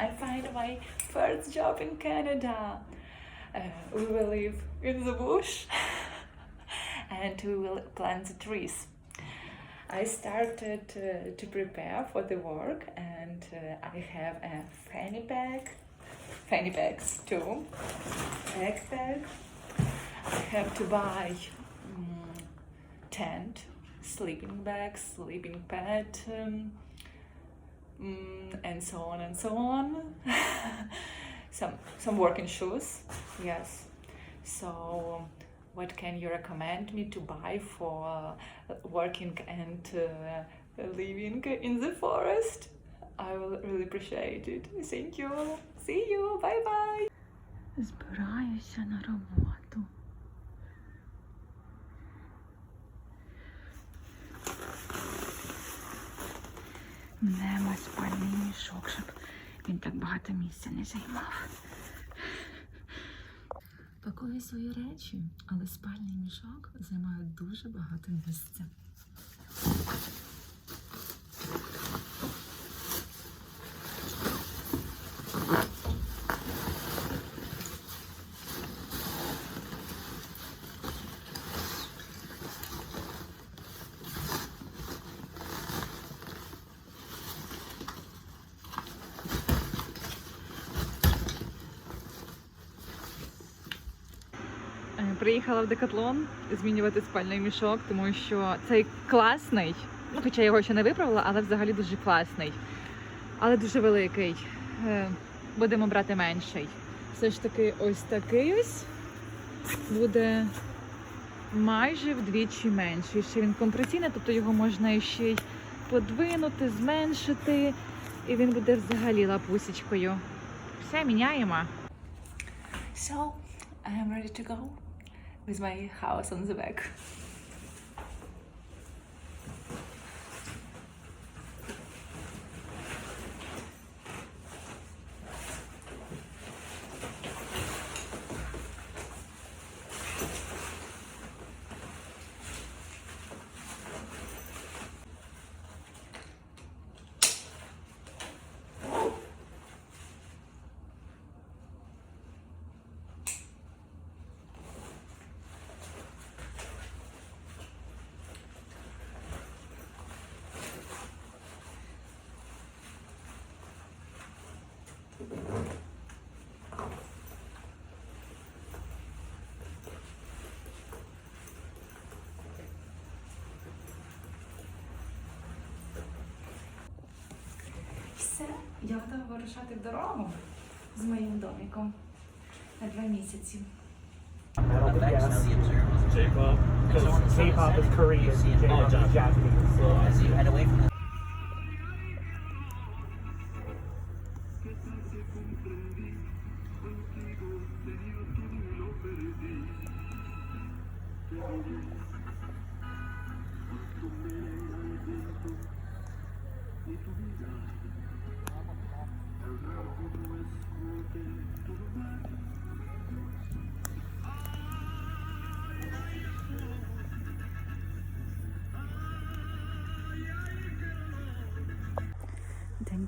I find my first job in Canada. Uh, we will live in the bush and we will plant the trees. I started uh, to prepare for the work and uh, I have a fanny bag, fanny bags too, backpack. I have to buy mm, tent, sleeping bag, sleeping pad, um, mm, and so on and so on. some some working shoes, yes. So, what can you recommend me to buy for uh, working and uh, living in the forest? I will really appreciate it. Thank you. See you. Bye bye. Збираюся на роботу. Нема спальний мішок, щоб він так багато місця не займав. Пакую свої речі, але спальний мішок займає дуже багато місця. Приїхала в Декатлон змінювати спальний мішок, тому що цей класний. Ну, хоча я його ще не виправила, але взагалі дуже класний. Але дуже великий. Е, Будемо брати менший. Все ж таки, ось такий ось буде майже вдвічі менший. Ще він компресійний, тобто його можна ще й подвинути, зменшити, і він буде взагалі лапусечкою. Все міняємо. So, I am ready to go with my house on the back. Я готова вирушати в дорогу з моїм домиком на два місяці. J-pop, because K-pop is Korean, J-pop is Japanese.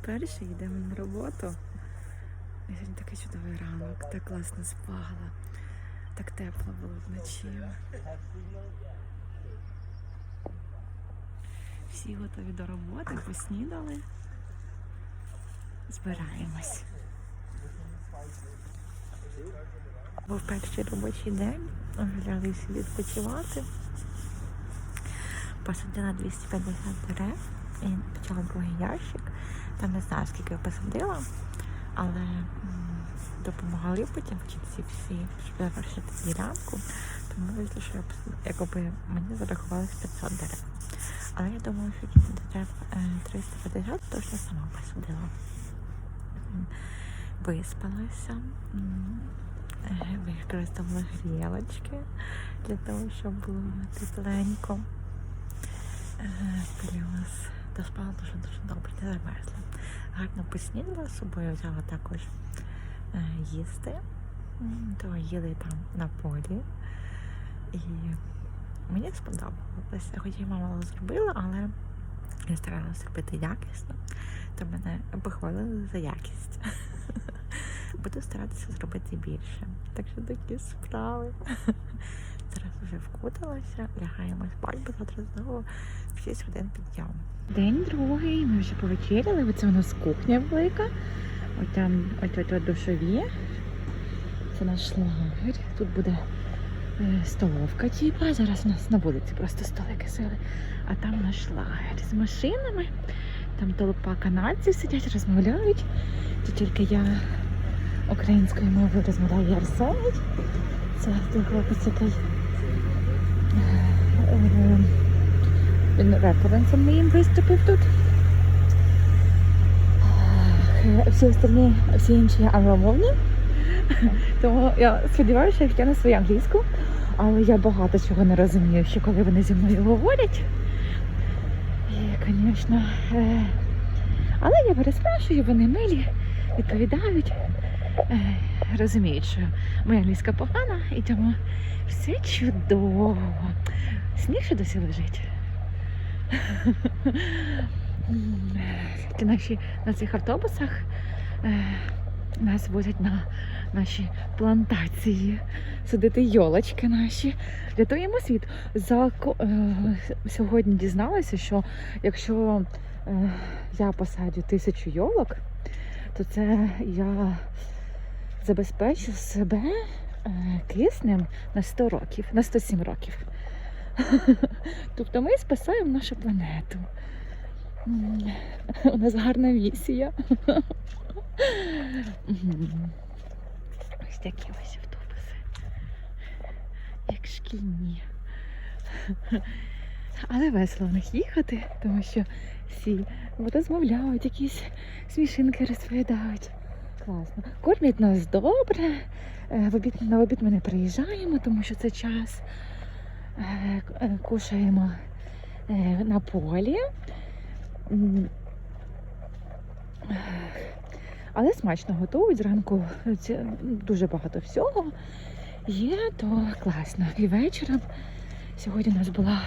Перший, йдемо на роботу. І Сьогодні такий чудовий ранок, так класно спала, так тепло було вночі. Всі готові до роботи, поснідали. Збираємось. Був перший робочий день, взялися відпочивати. Посадила 250 дерев і почала другий ящик. Там не знаю, скільки я посадила, але допомагали потім вчитися всі, щоб завершити ділянку. Тому вийшло, що я якби мені зарахувалось 500 дерев. Але я думаю, що дерев е, 350, тож я сама посадила. Виспалася, е, використовувала грілочки для того, щоб було тепленько. Е, Плюс доспала дуже дуже добре, не замерзла. Гарно поснідала з собою, взяла також е, їсти. То їли там на полі. І мені сподобалося. Хоч і мама зробила, але я старалася зробити якісно, то мене похвалили за якість. буду старатися зробити більше. Так що такі справи. Зараз вже вкуталася, лягаємо спати, бо завтра знову в 6 годин підйом. День другий, ми вже повечеряли. Оце у нас кухня велика. Ось там ось душові. Це наш лагерь. Тут буде е, столовка, типа. Зараз у нас на вулиці просто столики сили. А там наш лагерь з машинами. Там толпа канадців сидять, розмовляють. Тут тільки я українською мовою розмовляю Арсеній. Це хлопець, який е, е, він референсом моїм виступив тут. Всі остальні, всі інші англомовні. Тому я сподіваюся, що я втягну свою англійську, але я багато чого не розумію, що коли вони зі мною говорять. І, звісно, е, але я переспрашую, вони милі, відповідають, е, розуміють, що моя англійська погана, і тому все чудово. Сніг ще досі лежить. Ті наші на цих автобусах е, нас возять на наші плантації, садити йолочки наші. Рятуємо світ. За е, сьогодні дізналася, що якщо е, я посадю тисячу йолок, то це я забезпечу себе киснем на 100 років, на 107 років. Тобто ми спасаємо нашу планету. У нас гарна місія. Ось такі ось автобуси. Як шкільні. Але весело в них їхати, тому що всі розмовляють, якісь смішинки розповідають. Класно. Кормять нас добре. Е, В обід, на обід ми не приїжджаємо, тому що це час. Е, е, Кушаємо е, на полі. Але смачно готують зранку дуже багато всього. Є, то класно. І вечором сьогодні у нас була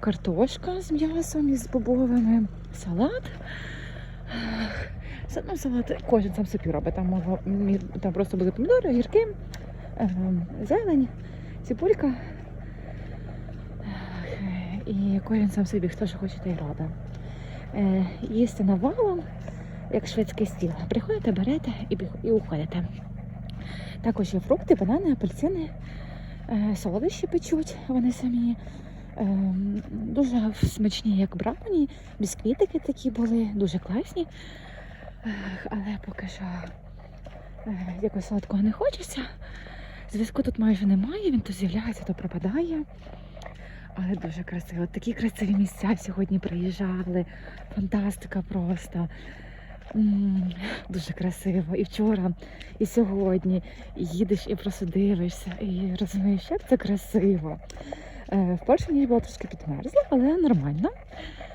картошка з м'ясом і з бобовими, салат. Ну, салат кожен сам собі робить. Там, там просто були помідори, огірки, ем, зелень, цибулька. Е, І кожен сам собі, хто що хоче, той робить. Е, Їсти навалом, як шведський стіл. Приходите, берете і, і уходите. Також є фрукти, банани, апельсини, е, солодощі печуть, вони самі. Ем, Дуже смачні, як брауні, бісквітики такі були, дуже класні. Ех, Але поки що е, якось сладкого не хочеться. Зв'язку тут майже немає, він то з'являється, то пропадає. Але дуже красиво. Такі красиві місця сьогодні приїжджали. Фантастика просто. Дуже красиво. І вчора, і сьогодні. І їдеш і просто дивишся, і розумієш, як це красиво. Е, В першу ніч була трошки підмерзла, але нормально.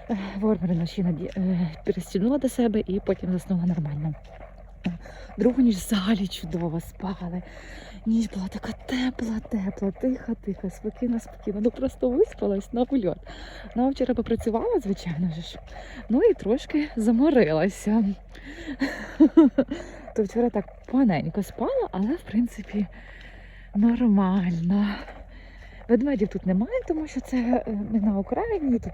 Е, Вормери наші е, перестягнула до себе і потім заснула нормально. Е, Другу ніч взагалі чудово спали. Ніч була така тепла, тепла, тиха, тиха, спокійна, спокійна. Ну просто виспалась на ульот. Ну, а вчора попрацювала, звичайно ж. Ну і трошки заморилася. То вчора так поганенько спала, але в принципі нормально. Ведмедів тут немає, тому що це е, ми на Україні. Тут,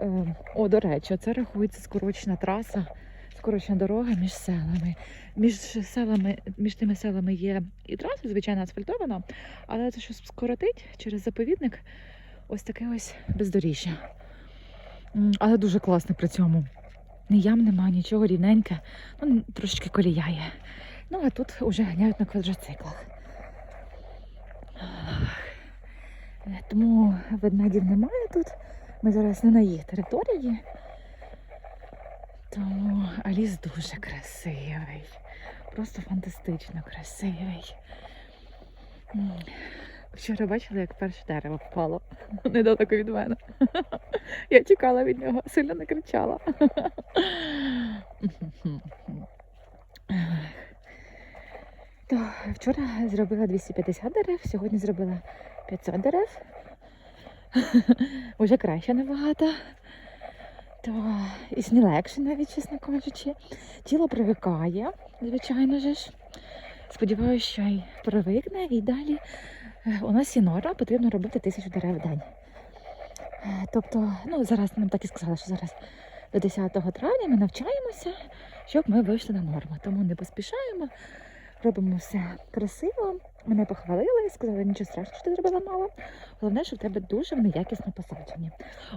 е, о, до речі, це рахується скорочена траса, скорочена дорога між селами. Між селами, між тими селами є і траса, звичайно, асфальтована, але це щось скоротить через заповідник ось таке ось бездоріжжя. Але дуже класно при цьому. Ні ям нема, нічого рівненьке, ну, трошечки коліяє. Ну, а тут вже ганяють на квадроциклах. Тому ведмедів немає тут. Ми зараз не на їх території. Тому а дуже красивий. Просто фантастично красивий. Вчора бачила, як перше дерево впало недалеко від мене. Я тікала від нього, сильно не кричала. То вчора зробила 250 дерев, сьогодні зробила 500 дерев. Уже краще набагато. То і сні легше навіть, чесно кажучи. Тіло привикає, звичайно же ж. Сподіваюся, що й привикне і далі е, у нас є норма, потрібно робити тисячу дерев в день. Е, Тобто, ну зараз нам так і сказали, що зараз до 10 травня ми навчаємося, щоб ми вийшли на норму. Тому не поспішаємо, робимо все красиво. Мене похвалили, сказали, нічого страшного, що ти зробила мало. Головне, що в тебе дуже вони якісно посаджені.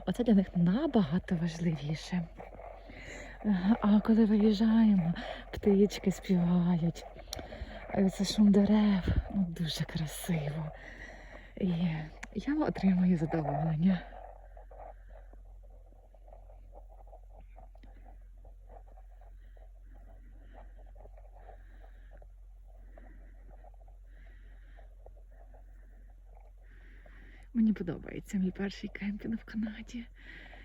Оце для них набагато важливіше. А коли виїжджаємо, птички співають. Е, Це шум дерев, ну дуже красиво. І я отримую задоволення. Мені подобається мій перший кемпінг в Канаді.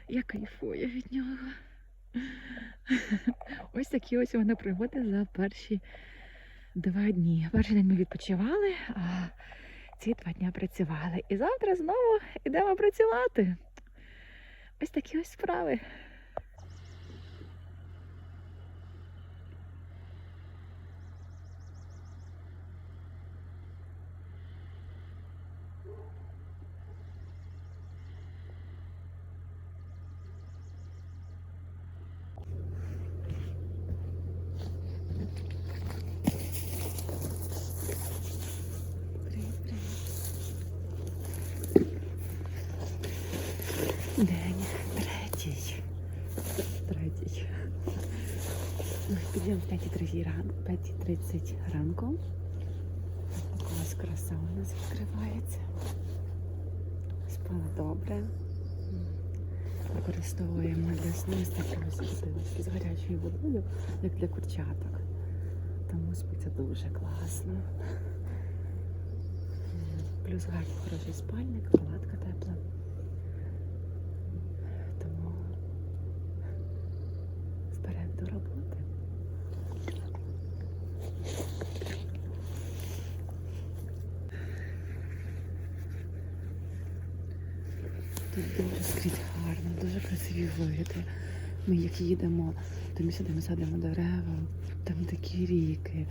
Я кайфую від нього. Ось такі ось вони пригоди за перші два дні. Перший день ми відпочивали, а ці два дні працювали. І завтра знову йдемо працювати. Ось такі ось справи. День третій. Третій. Підйом в 5.30 ранку. 5.30 ранку. Якась краса у нас відкривається. Спала добре. Використовуємо для сну ось такі ось з гарячою водою, як для курчаток. Тому спиться дуже класно. Плюс гарний хороший спальник, палатка тепла. Тому вперед до роботи. Тут дуже скрізь гарно, дуже красиві види. Ми як їдемо, то ми сюди садимо дерева, там такі ріки.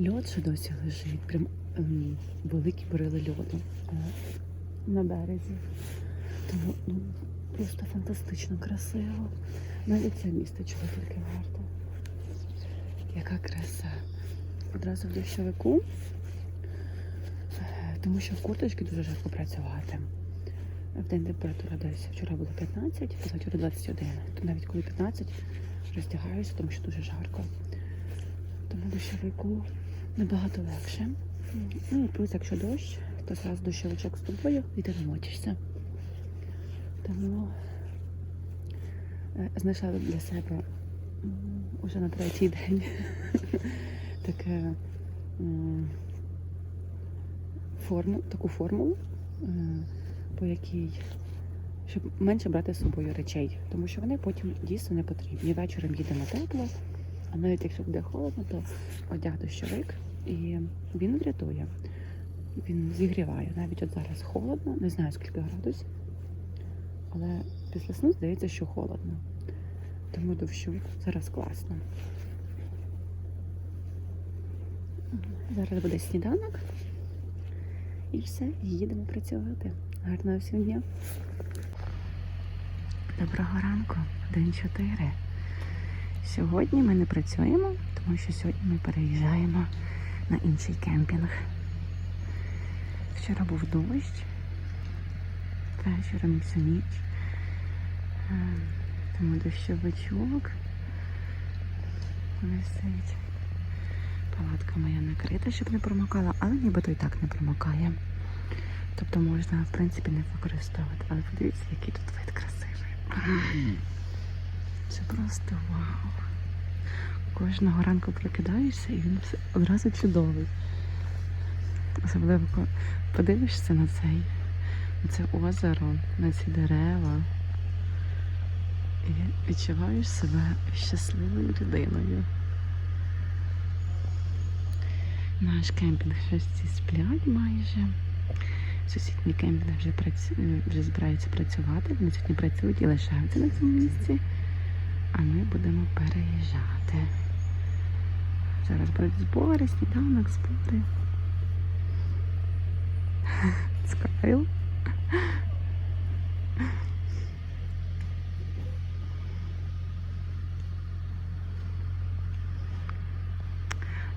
Льод ще досі лежить, прям ем, великі барили льоду е, на березі. Тому ну, просто фантастично красиво. Навіть це місто чого тільки варто. Яка краса. Одразу в дощовику, е, тому що в курточці дуже жарко працювати. В день температура десь вчора було 15, позавчора 21. То навіть коли 15 роздягаюся, тому що дуже жарко. Тому дощовику набагато легше. Ну і плюс, якщо дощ, то зразу дощовичок з тобою і ти не мочишся. Тому е, знайшла для себе м, уже на третій день таке форму, таку формулу, е, по якій щоб менше брати з собою речей, тому що вони потім дійсно не потрібні. Вечором їдемо тепло, а навіть якщо буде холодно, то одяг дощовик і він врятує. Він зігріває. Навіть от зараз холодно, не знаю скільки градусів, але після сну здається, що холодно. Тому дощовик зараз класно. Зараз буде сніданок. І все, їдемо працювати. Гарного всім дня. Доброго ранку, день 4. Сьогодні ми не працюємо, тому що сьогодні ми переїжджаємо на інший кемпінг. Вчора був дощ, вечором всю ніч. Е, Тому дощовичок висить. Палатка моя накрита, щоб не промокала, але нібито і так не промокає. Тобто можна, в принципі, не використовувати. Але подивіться, який тут вид красивий. Це просто вау. Кожного ранку прокидаєшся і він одразу чудовий. Особливо коли подивишся на цей, на це озеро, на ці дерева. І відчуваєш себе щасливою людиною. Наш кемпінг всі сплять майже. Сусідній кемпінг вже, працю... вже збираються працювати. Вони сьогодні працюють і лишаються на цьому місці. А ми будемо переїжджати. Зараз будуть збори, сніданок, збори. Скайл.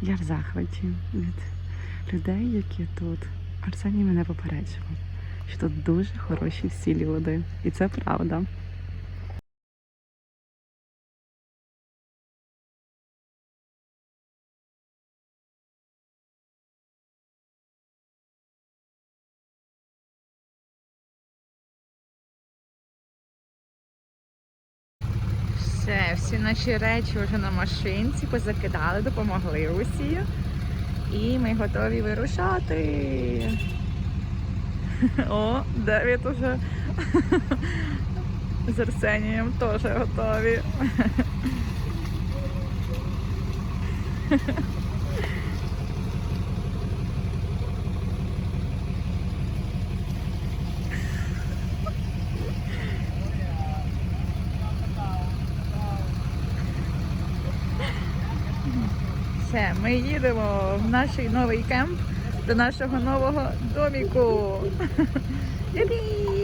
Я в захваті від людей, які тут. Арсеній мене попереджував, що тут дуже хороші всі люди. І це правда. Наші речі вже на машинці позакидали, допомогли усі. І ми готові вирушати. О, Девід уже з Арсенієм теж готові. Все, ми їдемо в наш новий кемп до нашого нового доміку.